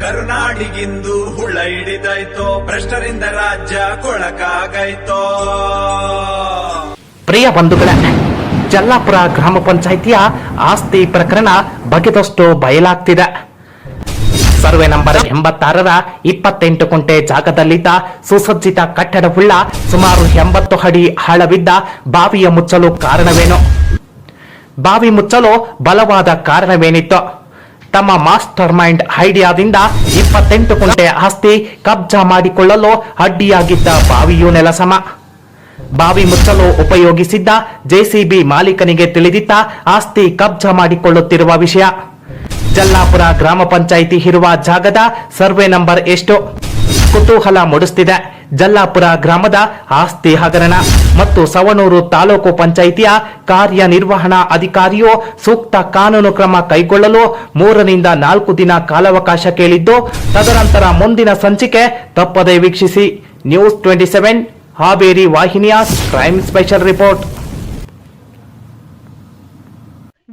ಕರುನಾಡಿಗಿಂದು ಹುಳ ಹಿಡಿದಾಯ್ತೋ, ಭ್ರಷ್ಟರಿಂದ ರಾಜ್ಯ ಕೊಳಕಾಗೈತೋ. ಪ್ರಿಯ ಬಂಧುಗಳೇ, ಜಲ್ಲಾಪುರ ಗ್ರಾಮ ಪಂಚಾಯಿತಿಯ ಆಸ್ತಿ ಪ್ರಕರಣ ಬಗೆದಷ್ಟು ಬಯಲಾಗ್ತಿದೆ. ಸರ್ವೆ ನಂಬರ್ ಎಂಬತ್ತಾರರ ಇಪ್ಪತ್ತೆಂಟು ಕುಂಟೆ ಜಾಗದಲ್ಲಿದ್ದ ಸುಸಜ್ಜಿತ ಕಟ್ಟಡವುಳ್ಳ ಸುಮಾರು ಎಂಬತ್ತು ಅಡಿ ಆಳವಿದ್ದ ಬಾವಿಯ ಮುಚ್ಚಲು ಕಾರಣವೇನು? ಬಾವಿ ಮುಚ್ಚಲು ಬಲವಾದ ಕಾರಣವೇನಿತ್ತು? ತಮ್ಮ ಮಾಸ್ಟರ್ ಮೈಂಡ್ ಐಡಿಯಾದಿಂದ ಇಪ್ಪತ್ತೆಂಟು ಕುಂಟೆ ಆಸ್ತಿ ಕಬ್ಜಾ ಮಾಡಿಕೊಳ್ಳಲು ಅಡ್ಡಿಯಾಗಿದ್ದ ಬಾವಿಯು ನೆಲಸಮ. ಬಾವಿ ಮುಚ್ಚಲು ಉಪಯೋಗಿಸಿದ್ದ ಜೆಸಿಬಿ ಮಾಲೀಕನಿಗೆ ತಿಳಿದಿದ್ದ ಆಸ್ತಿ ಕಬ್ಜಾ ಮಾಡಿಕೊಳ್ಳುತ್ತಿರುವ ವಿಷಯ. ಜಲ್ಲಾಪುರ ಗ್ರಾಮ ಪಂಚಾಯಿತಿ ಇರುವ ಜಾಗದ ಸರ್ವೆ ನಂಬರ್ ಎಷ್ಟು? ಕುತೂಹಲ ಮೂಡಿಸ್ತಿದೆ. ಜಲ್ಲಾಪುರ ಗ್ರಾಮದ ಆಸ್ತಿ ಹಗರಣ ಮತ್ತು ಸವಣೂರು ತಾಲೂಕು ಪಂಚಾಯಿತಿಯ ಕಾರ್ಯನಿರ್ವಹಣಾ ಅಧಿಕಾರಿಯು ಸೂಕ್ತ ಕಾನೂನು ಕ್ರಮ ಕೈಗೊಳ್ಳಲು ಮೂರರಿಂದ ನಾಲ್ಕು ದಿನ ಕಾಲಾವಕಾಶ ಕೇಳಿದ್ದು, ತದನಂತರ ಮುಂದಿನ ಸಂಚಿಕೆ ತಪ್ಪದೇ ವೀಕ್ಷಿಸಿ. ನ್ಯೂಸ್ ಟ್ವೆಂಟಿ ಸೆವೆನ್, ಹಾವೇರಿ ವಾಹಿನಿಯ ಕ್ರೈಮ್ ಸ್ಪೆಷಲ್ ರಿಪೋರ್ಟ್.